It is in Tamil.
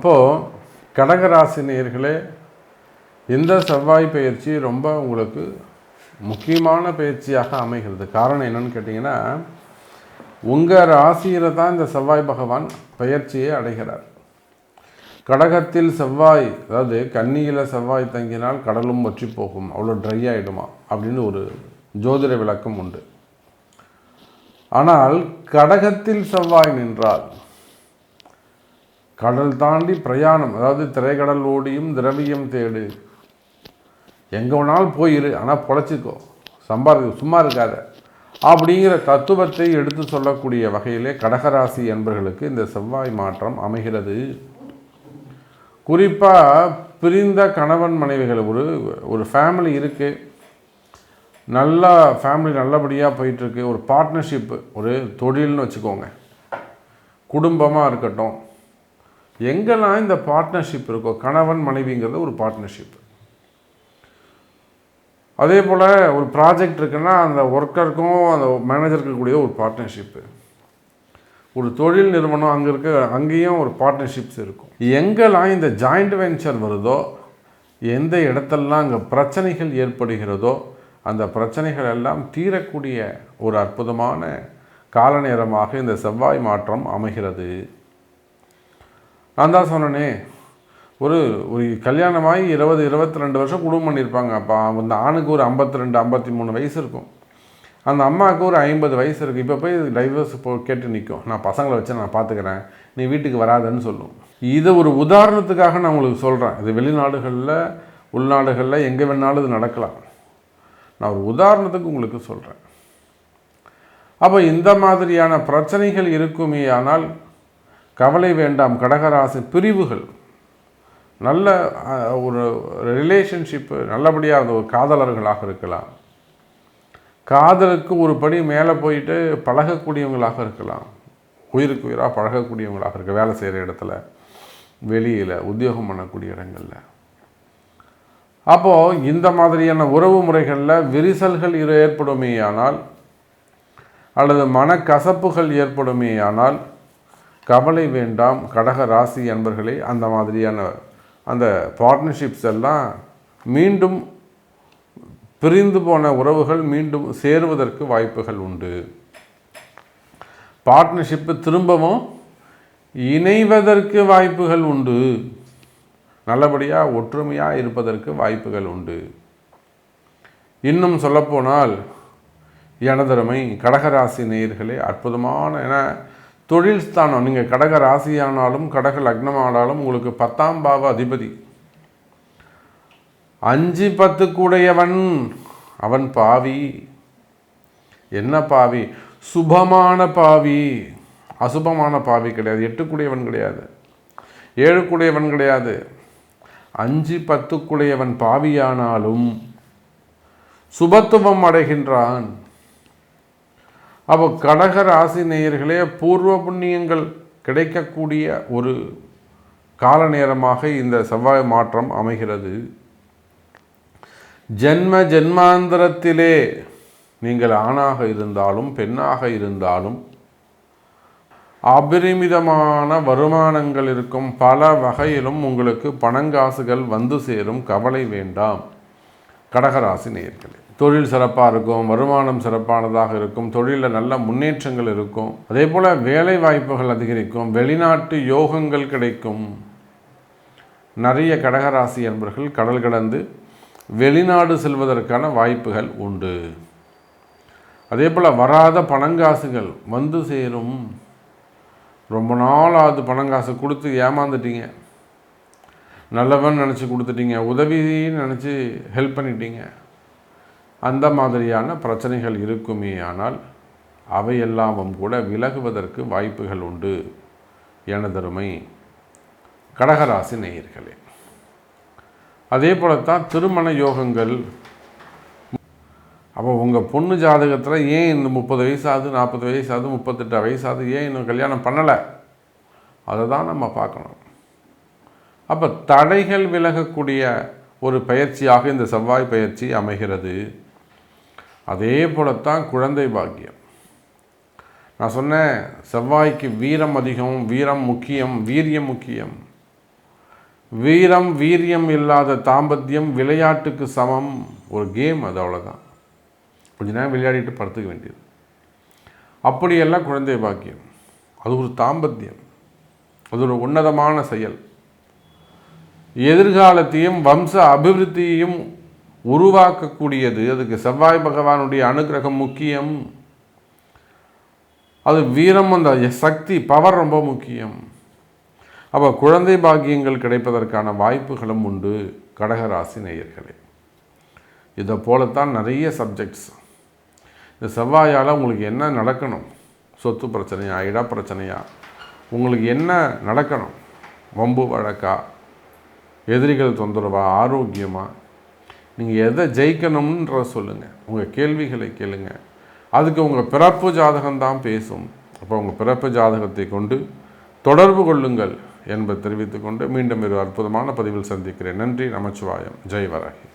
அப்போது கடகராசினியர்களே இந்த செவ்வாய் பயிற்சி ரொம்ப உங்களுக்கு முக்கியமான பயிற்சியாக அமைகிறது. காரணம் என்னன்னு கேட்டிங்கன்னா உங்கள் ராசியில் தான் இந்த செவ்வாய் பகவான் பயிற்சியை அடைகிறார். கடகத்தில் செவ்வாய் அதாவது கன்னியில் செவ்வாய் தங்கினால் கடலும் வற்றி போகும் அவ்வளோ ட்ரை ஆகிடுமா அப்படின்னு ஒரு ஜோதிட விளக்கம் உண்டு. ஆனால் கடகத்தில் செவ்வாய் நின்றால் கடல் தாண்டி பிரயாணம் அதாவது திரைக்கடல் ஓடியும் திரவியம் தேடு. எங்கே வேணாலும் போயிரு ஆனால் பொழைச்சிக்கோ. சம்பாதி சும்மா இருக்காத. அப்படிங்கிற தத்துவத்தை எடுத்து சொல்லக்கூடிய வகையிலே கடகராசி என்பர்களுக்கு இந்த செவ்வாய் மாற்றம் அமைகிறது. குறிப்பாக பிரிந்த கணவன் மனைவிகள் ஒரு ஒரு ஃபேமிலி இருக்குது நல்லா ஃபேமிலி நல்லபடியாக போயிட்டுருக்கு ஒரு பார்ட்னர்ஷிப்பு ஒரு தொழில்னு வச்சுக்கோங்க. குடும்பமாக இருக்கட்டும். எங்கெல்லாம் இந்த பார்ட்னர்ஷிப் இருக்கோ கணவன் மனைவிங்கிறது ஒரு பார்ட்னர்ஷிப் அதே போல் ஒரு ப்ராஜெக்ட் இருக்குன்னா அந்த ஒர்க்கருக்கும் அந்த மேனேஜருக்கு கூடிய ஒரு பார்ட்னர்ஷிப்பு ஒரு தொழில் நிறுவனம் அங்கே இருக்க அங்கேயும் ஒரு பார்ட்னர்ஷிப்ஸ் இருக்கும். எங்கெல்லாம் இந்த ஜாயிண்ட் வெஞ்சர் வருதோ எந்த இடத்தெல்லாம் அங்கே பிரச்சனைகள் ஏற்படுகிறதோ அந்த பிரச்சனைகள் எல்லாம் தீரக்கூடிய ஒரு அற்புதமான கால நேரமாக இந்த செவ்வாய் மாற்றம் அமைகிறது. நான் தான் சொன்னனே. ஒரு ஒரு கல்யாணமாகி இருபது இருபத்தி ரெண்டு வருஷம் குடும்பம் பண்ணியிருப்பாங்க. அப்போ அந்த ஆணுக்கு ஒரு ஐம்பத்தி ரெண்டு ஐம்பத்தி மூணு வயசு இருக்கும். அந்த அம்மாவுக்கு ஒரு ஐம்பது வயசு இருக்குது இப்போ போய் டைவர்ஸ் போ கேட்டு நிற்கும் நான் பசங்களை வச்சு நான் பார்த்துக்கிறேன் நீ வீட்டுக்கு வராதன்னு சொல்லும். இதை ஒரு உதாரணத்துக்காக நான் உங்களுக்கு சொல்கிறேன் இது வெளிநாடுகளில் உள்நாடுகளில் எங்கே வேணாலும் இது நடக்கலாம். நான் ஒரு உதாரணத்துக்கு உங்களுக்கு சொல்கிறேன் அப்போ இந்த மாதிரியான பிரச்சனைகள் இருக்குமே ஆனால் கவலை வேண்டாம் கடகராசி பிரிவுகள். நல்ல ஒரு ரிலேஷன்ஷிப்பு நல்லபடியாக அந்த ஒரு காதலர்களாக இருக்கலாம். காதலுக்கு ஒரு படி மேலே போயிட்டு பழகக்கூடியவங்களாக இருக்கலாம். உயிருக்கு உயிராக பழகக்கூடியவங்களாக இருக்க வேலை செய்கிற இடத்துல வெளியில் உத்தியோகம் பண்ணக்கூடிய இடங்களில். அப்போது இந்த மாதிரியான உறவு முறைகளில் விரிசல்கள் இரு ஏற்படுமேயானால் அல்லது மனக்கசப்புகள் ஏற்படுமேயானால் கவலை வேண்டாம் கடக ராசி என்பர்களே அந்த மாதிரியான அந்த பார்ட்னர்ஷிப்ஸ் எல்லாம் மீண்டும் பிரிந்து போன உறவுகள் மீண்டும் சேருவதற்கு வாய்ப்புகள் உண்டு. பார்ட்னர்ஷிப்பு திரும்பவும் இணைவதற்கு வாய்ப்புகள் உண்டு. நல்லபடியாக ஒற்றுமையாக இருப்பதற்கு வாய்ப்புகள் உண்டு. இன்னும் சொல்லப்போனால் எனதருமை கடகராசி நேயர்களே அற்புதமான ஏன்னா தொழில் ஸ்தானம். நீங்கள் கடக ராசியானாலும் கடக லக்னமானாலும் உங்களுக்கு பத்தாம் பாவ அதிபதி. அஞ்சு பத்து கூடையவன் அவன் பாவி. என்ன பாவி? சுபமான பாவி. அசுபமான பாவி கிடையாது. எட்டுக்குடையவன் கிடையாது. ஏழுக்குடையவன் கிடையாது. அஞ்சு பத்துக்குடையவன் பாவியானாலும் சுபத்துவம் அடைகின்றான். அப்போ கடக ராசி நேயர்களே பூர்வ புண்ணியங்கள் கிடைக்கக்கூடிய ஒரு கால நேரமாக இந்த செவ்வாய் மாற்றம் அமைகிறது. ஜென்ம ஜென்மாந்திரத்திலே நீங்கள் ஆணாக இருந்தாலும் பெண்ணாக இருந்தாலும் அபரிமிதமான வருமானங்கள் இருக்கும். பல வகையிலும் உங்களுக்கு பணங்காசுகள் வந்து சேரும். கவலை வேண்டாம். கடகராசி நேயர்களே. தொழில் சிறப்பாக இருக்கும் வருமானம் சிறப்பானதாக இருக்கும் தொழிலில் நல்ல முன்னேற்றங்கள் இருக்கும். அதே போல் வேலை வாய்ப்புகள் அதிகரிக்கும் வெளிநாட்டு யோகங்கள் கிடைக்கும். நிறைய கடகராசி என்பர்கள் கடல் கடந்து வெளிநாடு செல்வதற்கான வாய்ப்புகள் உண்டு. அதே போல் வராத பணங்காசுகள் வந்து சேரும். ரொம்ப நாள் பணங்காசு கொடுத்து ஏமாந்துட்டீங்க. நல்லவன் நினச்சி கொடுத்துட்டீங்க உதவின்னு நினச்சி ஹெல்ப் பண்ணிட்டீங்க. அந்த மாதிரியான பிரச்சனைகள் இருக்குமே ஆனால் அவையெல்லாமும் கூட விலகுவதற்கு வாய்ப்புகள் உண்டு. எனதருமை கடகராசி நேயர்களே அதே போலத்தான் திருமண யோகங்கள். அப்போ உங்கள் பொண்ணு ஜாதகத்தில் ஏன் இந்த முப்பது வயசாகுது நாற்பது வயசாகுது முப்பத்தெட்டு வயசாகுது ஏன் இன்னும் கல்யாணம் பண்ணலை? அதை தான் நம்ம பார்க்கணும். அப்போ தடைகள் விலகக்கூடிய ஒரு பயிற்சியாக இந்த செவ்வாய் பயிற்சி அமைகிறது. அதே போலத்தான் குழந்தை பாக்கியம். நான் சொன்னேன் செவ்வாய்க்கு வீரம் அதிகம் வீரம் முக்கியம் வீரியம் முக்கியம். வீரம் வீரியம் இல்லாத தாம்பத்தியம் விளையாட்டுக்கு சமம். ஒரு கேம் அது அவ்வளோதான் கொஞ்ச நேரம் விளையாடிட்டு படுத்துக்க வேண்டியது. அப்படியெல்லாம் குழந்தை பாக்கியம். அது ஒரு தாம்பத்தியம். அது ஒரு உன்னதமான செயல். எதிர்காலத்தையும் வம்ச அபிவிருத்தியையும் உருவாக்கக்கூடியது. அதுக்கு செவ்வாய் பகவானுடைய அனுகிரகம் முக்கியம். அது வீரம் அந்த சக்தி பவர் ரொம்ப முக்கியம். அப்போ குழந்தை பாக்கியங்கள் கிடைப்பதற்கான வாய்ப்புகளும் உண்டு கடகராசி நேயர்களே. இதை போலத்தான் நிறைய சப்ஜெக்ட்ஸ் இந்த செவ்வாயால் உங்களுக்கு என்ன நடக்கணும்? சொத்து பிரச்சனையா இட பிரச்சனையா? உங்களுக்கு என்ன நடக்கணும்? வம்பு வழக்கா? எதிரிகள் தொந்தரவா? ஆரோக்கியமாக நீங்கள் எதை ஜெயிக்கணும்ன்ற சொல்லுங்கள் உங்கள் கேள்விகளை கேளுங்க. அதுக்கு உங்கள் பிறப்பு ஜாதகம்தான் பேசும். அப்போ உங்கள் பிறப்பு ஜாதகத்தை கொண்டு தொடர்பு கொள்ளுங்கள் என்பதை தெரிவித்துக்கொண்டு மீண்டும் ஒரு அற்புதமான பதிவில் சந்திக்கிறேன். நன்றி நமச்சிவாயம். ஜெய் வராகி.